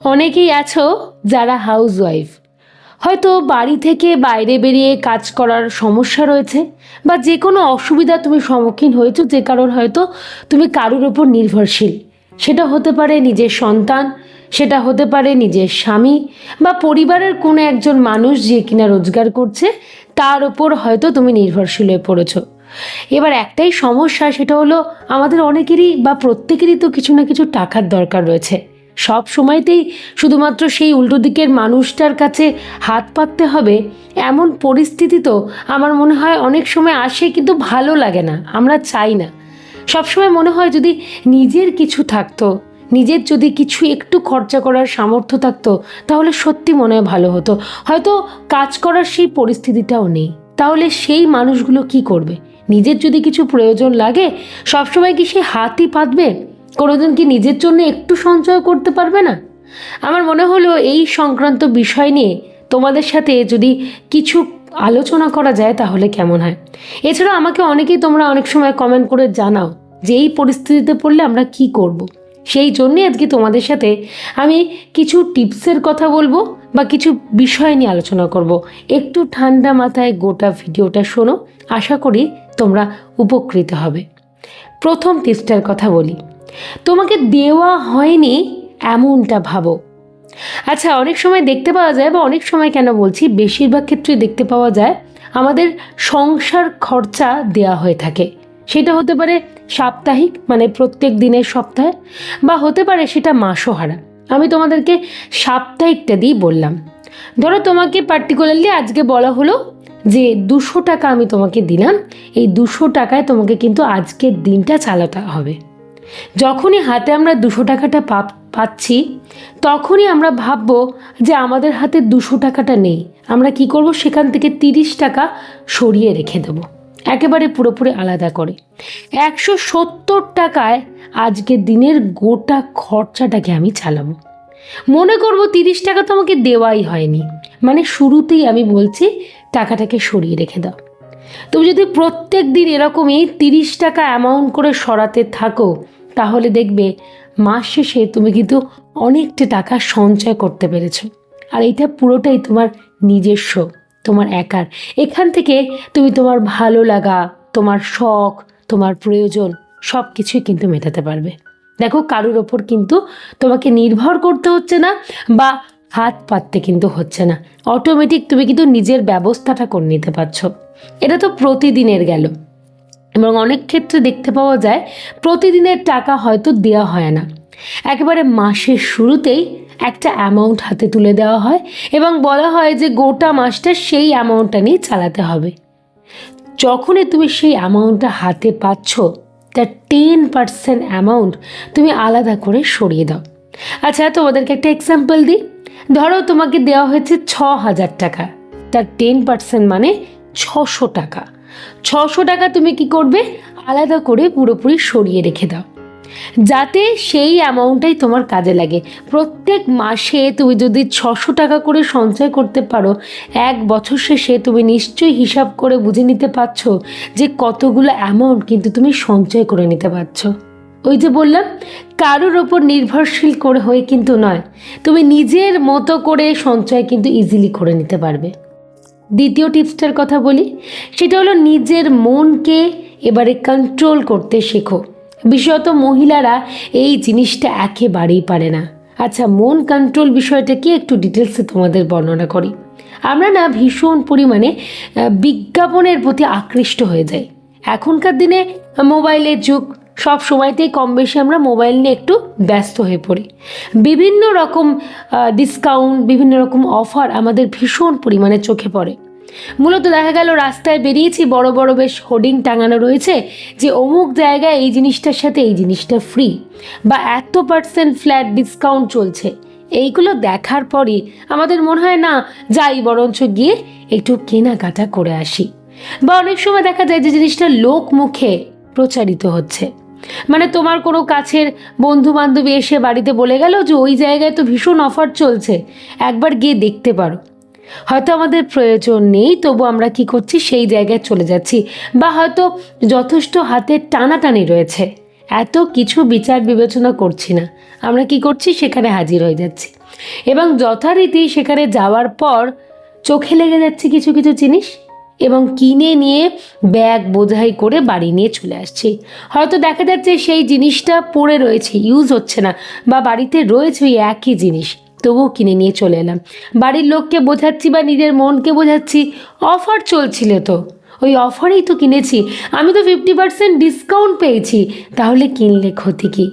অনেকেই আছো যারা হাউস ওয়াইফ হয়তো বাড়ি থেকে বাইরে বেরিয়ে কাজ করার সমস্যা রয়েছে বা যে কোনো অসুবিধা তুমি সম্মুখীন হয়েছো যে কারণ হয়তো তুমি কারোর ওপর নির্ভরশীল। সেটা হতে পারে নিজের সন্তান, সেটা হতে পারে নিজের স্বামী বা পরিবারের কোনো একজন মানুষ যে কিনা রোজগার করছে, তার ওপর হয়তো তুমি নির্ভরশীল হয়ে পড়েছো। এবার একটাই সমস্যা, সেটা হলো আমাদের অনেকেরই বা প্রত্যেকেরই তো কিছু না কিছু টাকার দরকার রয়েছে। সব সময়তেই শুধুমাত্র সেই উল্টো দিকের মানুষটার কাছে হাত পাততে হবে, এমন পরিস্থিতি তো আমার মনে হয় অনেক সময় আসে কিন্তু ভালো লাগে না, আমরা চাই না। সবসময় মনে হয় যদি নিজের কিছু থাকতো, নিজের যদি কিছু একটু খরচা করার সামর্থ্য থাকতো, তাহলে সত্যি মনে হয় ভালো হতো। হয়তো কাজ করার সেই পরিস্থিতিটাও নেই। তাহলে সেই মানুষগুলো কি করবে? নিজের যদি কিছু প্রয়োজন লাগে সবসময় কি সে হাতই পাতবে? কোনোদিন কি নিজের জন্য একটু সঞ্চয় করতে পারবে না আমার মনে হলো এই সংক্রান্ত বিষয় নিয়ে তোমাদের সাথে যদি কিছু আলোচনা করা যায় তাহলে কেমন হয় এছাড়া আমাকে অনেকেই তোমরা অনেক সময় কমেন্ট করে জানাও যে এই পরিস্থিতিতে পড়লে আমরা কি করব। সেই জন্যে আজকে তোমাদের সাথে আমি কিছু টিপসের কথা বলব বা কিছু বিষয় নিয়ে আলোচনা করব। একটু ঠান্ডা মাথায় গোটা ভিডিওটা শোনো, আশা করি তোমরা উপকৃত হবে প্রথম টিপসটার কথা বলি তোমাকে দেওয়া হয়নি এমনটা ভাবো। আচ্ছা অনেক সময় দেখতে পাওয়া যায় বা অনেক সময় কেন বলছি, বেশিরভাগ ক্ষেত্রে দেখতে পাওয়া যায় আমাদের সংসার খরচা দেয়া হয়ে থাকে। সেটা হতে পারে সাপ্তাহিক মানে প্রত্যেক দিনের সপ্তাহে, বা হতে পারে সেটা মাসোহারা আমি তোমাদেরকে সাপ্তাহিকটা দিয়েই বললাম। ধরো তোমাকে পার্টিকুলারলি আজকে বলা হলো যে দুশো টাকা আমি তোমাকে দিলাম, এই দুশো টাকায় তোমাকে কিন্তু আজকের দিনটা চালাতে হবে। যখনই হাতে আমরা দুশো টাকাটা পাচ্ছি, তখনই আমরা ভাববো যে আমাদের হাতে দুশো টাকাটা নেই। আমরা কি করব? সেখান থেকে তিরিশ টাকা সরিয়ে রেখে দেবো। একেবারে পুরোপুরি আলাদা করে। একশো সত্তর টাকায় আজকে দিনের গোটা খরচাটাকে আমি চালাবো। মনে করব তিরিশ টাকা তো আমাকে দেওয়াই হয়নি। মানে শুরুতেই আমি বলছি, টাকাটাকে সরিয়ে রেখে দাও। তুমি যদি প্রত্যেক দিন এরকমই তিরিশ টাকা অ্যামাউন্ট করে সরাতে থাকো তাহলে দেখবে মাস শেষে তুমি কিন্তু অনেকটা টাকা সঞ্চয় করতে পেরেছ। আর এটা পুরোটাই তোমার নিজস্ব, তোমার একার। এখান থেকে তুমি তোমার ভালো লাগা, তোমার শখ, তোমার প্রয়োজন সব কিছুই কিন্তু মেটাতে পারবে। দেখো, কারুর ওপর কিন্তু তোমাকে নির্ভর করতে হচ্ছে না বা হাত পাততে কিন্তু হচ্ছে না। অটোমেটিক তুমি কিন্তু নিজের ব্যবস্থাটা করে নিতে পারছ। এটা তো প্রতিদিনের গেল। এবং অনেক ক্ষেত্রে দেখতে পাওয়া যায় প্রতিদিনের টাকা হয়তো দেওয়া হয় না। একেবারে মাসের শুরুতেই একটা অ্যামাউন্ট হাতে তুলে দেওয়া হয় এবং বলা হয় যে গোটা মাসটা সেই অ্যামাউন্টটা নিয়ে চালাতে হবে। যখনই তুমি সেই অ্যামাউন্টটা হাতে পাচ্ছ, তার টেন পার্সেন্ট অ্যামাউন্ট তুমি আলাদা করে সরিয়ে দাও। আচ্ছা তোমাদেরকে একটা এক্সাম্পল দিই। ধরো তোমাকে দেওয়া হয়েছে ছ হাজার টাকা, তার টেন পার্সেন্ট মানে ছশো টাকা। ছশো টাকা তুমি কি করবে? আলাদা করে পুরোপুরি সরিয়ে রেখে দাও। যাতে সেই অ্যামাউন্টটাই তোমার কাজে লাগে। প্রত্যেক মাসে তুমি যদি ছশো টাকা করে সঞ্চয় করতে পারো, এক বছর শেষে তুমি নিশ্চয়ই হিসাব করে বুঝে নিতে পারছ যে কতগুলো অ্যামাউন্ট কিন্তু তুমি সঞ্চয় করে নিতে পারছ। ওই যে বললাম, কারোর ওপর নির্ভরশীল করে হয়ে কিন্তু নয়। তুমি নিজের মতো করে সঞ্চয় কিন্তু ইজিলি করে নিতে পারবে। দ্বিতীয় টিপসটার কথা বলি, সেটা হলো নিজের মনকে এবারে কন্ট্রোল করতে শেখো। বিশেষত মহিলারা এই জিনিসটা একেবারেই পারে না। আচ্ছা মন কন্ট্রোল বিষয়টা কি একটু ডিটেলসে তোমাদের বর্ণনা করি। আমরা না ভীষণ পরিমাণে বিজ্ঞাপনের প্রতি আকৃষ্ট হয়ে যাই। এখনকার দিনে মোবাইলের যুগ সব সময়তেই কম বেশি আমরা মোবাইল নিয়ে একটু ব্যস্ত হয়ে পড়ি। বিভিন্ন রকম ডিসকাউন্ট বিভিন্ন রকম অফার আমাদের ভীষণ পরিমাণে চোখে পড়ে। মূলত দেখা গেল রাস্তায় বেরিয়েছি, বড় বড় বেশ হোর্ডিং টাঙানো রয়েছে যে অমুক জায়গায় এই জিনিসটার সাথে এই জিনিসটা ফ্রি বা এত পার্সেন্ট ফ্ল্যাট ডিসকাউন্ট চলছে। এইগুলো দেখার পরই আমাদের মনে হয় না, যাই বরঞ্চ গিয়ে একটু কেনাকাটা করে আসি। বা অনেক সময় দেখা যায় যে জিনিসটা লোক মুখে প্রচারিত হচ্ছে। মানে তোমার কোনো কাছের বন্ধু বান্ধবী এসে বাড়িতে বলে গেল যে ওই জায়গায় তো ভীষণ অফার চলছে, একবার গিয়ে দেখতে পারো। হয়তো আমাদের প্রয়োজন নেই, তবু আমরা কি করছি, সেই জায়গায় চলে যাচ্ছি। বা হয়তো যথেষ্ট হাতের টানাটানি রয়েছে। এত কিছু বিচার বিবেচনা করছি না। আমরা কি করছি, সেখানে হাজির হয়ে যাচ্ছি। এবং যথারীতি সেখানে যাওয়ার পর চোখে লেগে যাচ্ছে কিছু কিছু জিনিস? এবং কিনে নিয়ে ব্যাগ বোঝাই করে বাড়ি নিয়ে চলে আসছি। হয়তো দেখা যাচ্ছে সেই জিনিসটা পড়ে রয়েছে ইউজ হচ্ছে না বা বাড়িতে রয়েছে ওই একই জিনিস। তবুও কিনে নিয়ে চলে এলাম। বাড়ির লোককে বোঝাচ্ছি বা নিজের মনকে বোঝাচ্ছি অফার চলছিল তো। ওই অফারেই তো কিনেছি। আমি তো ফিফটি পার্সেন্ট ডিসকাউন্ট পেয়েছি। তাহলে কিনলে ক্ষতি কী?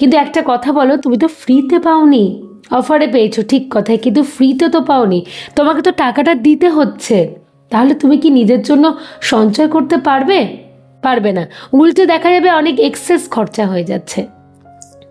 কিন্তু একটা কথা বলো, তুমি তো ফ্রিতে পাওনি। অফারে পেয়েছ, ঠিক কথাই। কিন্তু ফ্রিতে তো পাওনি। তোমাকে তো টাকাটা দিতে হচ্ছে। তাহলে তুমি কি নিজের জন্য সঞ্চয় করতে পারবে? পারবে না। উল্টে দেখা যাবে অনেক এক্সেস খরচা হয়ে যাচ্ছে।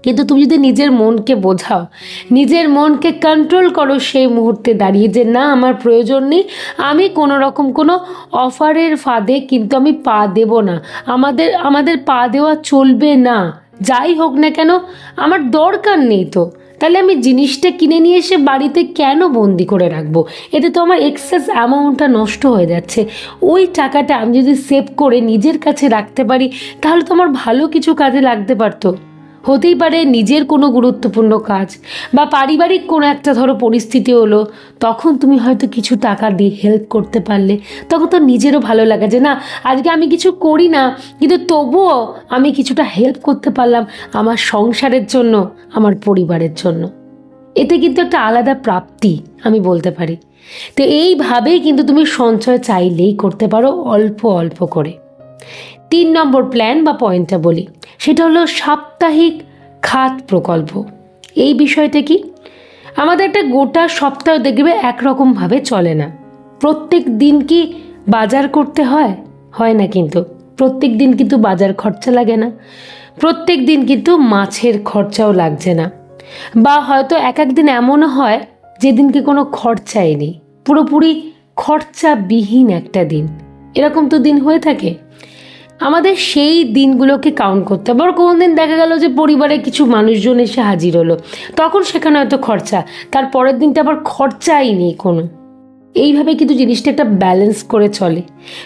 কিন্তু তুমি যদি নিজের মনকে বোঝাও, নিজের মনকে কন্ট্রোল করো সেই মুহূর্তে দাঁড়িয়ে যে, না, আমার প্রয়োজন নেই। আমি কোনো রকম কোনো অফারের ফাঁদে কিন্তু আমি পা দেব না। আমাদের আমাদের পা দেওয়া চলবে না। যাই হোক না কেন, আমার দরকার নেই তো। তাহলে আমি জিনিসটা কিনে নিয়ে এসে বাড়িতে কেন বন্দি করে রাখব? এতে তো আমার এক্সেস অ্যামাউন্টটা নষ্ট হয়ে যাচ্ছে। ওই টাকাটা আমি যদি সেভ করে নিজের কাছে রাখতে পারি, তাহলে তো আমার ভালো কিছু কাজে লাগতে পারতো। হতেই পারে নিজের কোনো গুরুত্বপূর্ণ কাজ বা পারিবারিক কোনো একটা ধরো পরিস্থিতি হলো, তখন তুমি হয়তো কিছু টাকা দিয়ে হেল্প করতে পারলে, তখন তো নিজেরও ভালো লাগে যে না, আজকে আমি কিছু করি না, কিন্তু তবুও আমি কিছুটা হেল্প করতে পারলাম আমার সংসারের জন্য, আমার পরিবারের জন্য। এতে কিন্তু একটা আলাদা প্রাপ্তি আমি বলতে পারি। তো এইভাবেই কিন্তু তুমি সঞ্চয় চাইলেই করতে পারো অল্প অল্প করে। তিন নম্বর প্ল্যান বা পয়েন্টটা বলি। সেটা হলো সাপ্তাহিক খাত প্রকল্প। এই বিষয়টা কি? আমাদের একটা গোটা সপ্তাহ দেখবে একরকমভাবে চলে না। প্রত্যেক দিন কি বাজার করতে হয়? হয় না কিন্তু। প্রত্যেক দিন কিন্তু বাজার খরচা লাগে না। প্রত্যেক দিন কিন্তু মাছের খরচাও লাগছে না। বা হয়তো এক এক দিন এমনও হয় যেদিনকে কোনো খরচাই নেই। পুরোপুরি খরচাবিহীন একটা দিন। এরকম তো দিন হয়ে থাকে। আমাদের সেই দিনগুলোকে কাউন্ট করতে হবে। আবার কোনো দিন দেখা গেল যে পরিবারে কিছু মানুষজন এসে হাজির হলো। তখন সেখানে হয়তো খরচা। তার পরের দিনটা আবার খরচাই নেই কোনো। এইভাবে কিন্তু জিনিসটা একটা ব্যালেন্স করে চলে।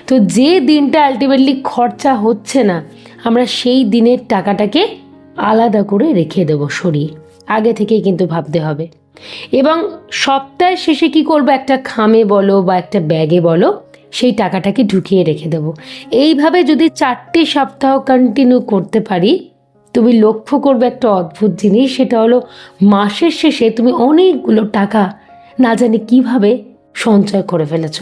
তো যে দিনটা আলটিমেটলি খরচা হচ্ছে না, আমরা সেই দিনের টাকাটাকে আলাদা করে রেখে দেবো সরিয়ে। আগে থেকেই কিন্তু ভাবতে হবে। এবং সপ্তাহের শেষে কি করব? একটা খামে বলো বা একটা ব্যাগে বলো সেই টাকাটাকে ঢুকিয়ে রেখে দেবো। এইভাবে যদি চারটে সপ্তাহ কন্টিনিউ করতে পারি, তুমি লক্ষ্য করবে একটা অদ্ভুত জিনিস, সেটা হলো মাসের শেষে তুমি অনেকগুলো টাকা না জানি কীভাবে সঞ্চয় করে ফেলেছ।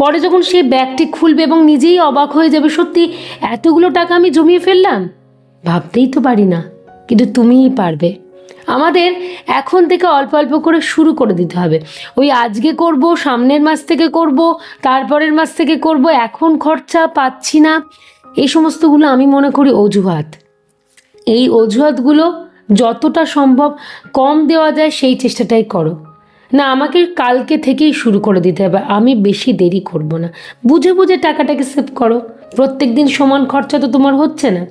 পরে যখন সেই ব্যাগটি খুলবে এবং নিজেই অবাক হয়ে যাবে, সত্যি এতগুলো টাকা আমি জমিয়ে ফেললাম? ভাবতেই তো পারি না, কিন্তু তুমিই পারবে। আমাদের এখন থেকে অল্প অল্প করে শুরু করে দিতে হবে। ওই আজকে করব, সামনের মাস থেকে করব, তারপরের মাস থেকে করব, এখন খরচা পাচ্ছি না। এই সমস্তগুলো আমি মনে করি অজুহাত। এই অজুহাতগুলো যতটা সম্ভব কম দেওয়া যায় সেই চেষ্টাটাই করো। না, আমাকে কালকে থেকেই শুরু করে দিতে হবে, আমি বেশি দেরি করব না। বুঝে বুঝে টাকাটাকে সেভ করো। প্রত্যেক দিন সমান খরচা তো তোমার হচ্ছে না।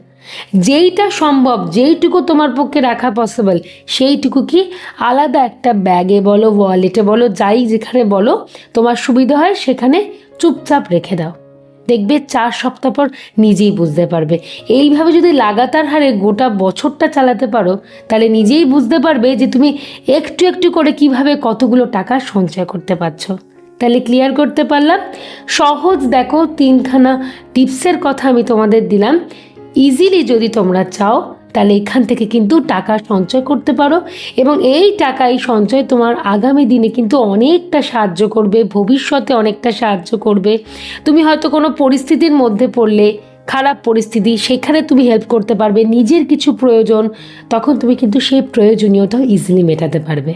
যেইটা সম্ভব, যেইটুকু তোমার পক্ষে রাখা পসিবল সেইটুকু কি আলাদা একটা ব্যাগে বলো ওয়ালেটে বলো, যাই যেখানে বলো, তোমার সুবিধা হয় সেখানে চুপচাপ রেখে দাও। দেখবে চার সপ্তাহ পর নিজেই বুঝতে পারবে। এইভাবে যদি লাগাতার হারে গোটা বছরটা চালাতে পারো, তাহলে নিজেই বুঝতে পারবে যে তুমি একটু একটু করে কীভাবে কতগুলো টাকা সঞ্চয় করতে পারছ। তাহলে ক্লিয়ার করতে পারলাম। সহজ দেখো, তিনখানা টিপসের কথা আমি তোমাদের দিলাম। ইজিলি যদি তোমরা চাও, তাহলে এখান থেকে কিন্তু টাকা সঞ্চয় করতে পারো এবং এই টাকা এই সঞ্চয় তোমার আগামী দিনে কিন্তু অনেকটা সাহায্য করবে, ভবিষ্যতে অনেকটা সাহায্য করবে। তুমি হয়তো কোনো পরিস্থিতির মধ্যে পড়লে, খারাপ পরিস্থিতি, সেখানে তুমি হেল্প করতে পারবে, নিজের কিছু প্রয়োজন, তখন তুমি কিন্তু সেই প্রয়োজনীয়তাও ইজিলি মেটাতে পারবে।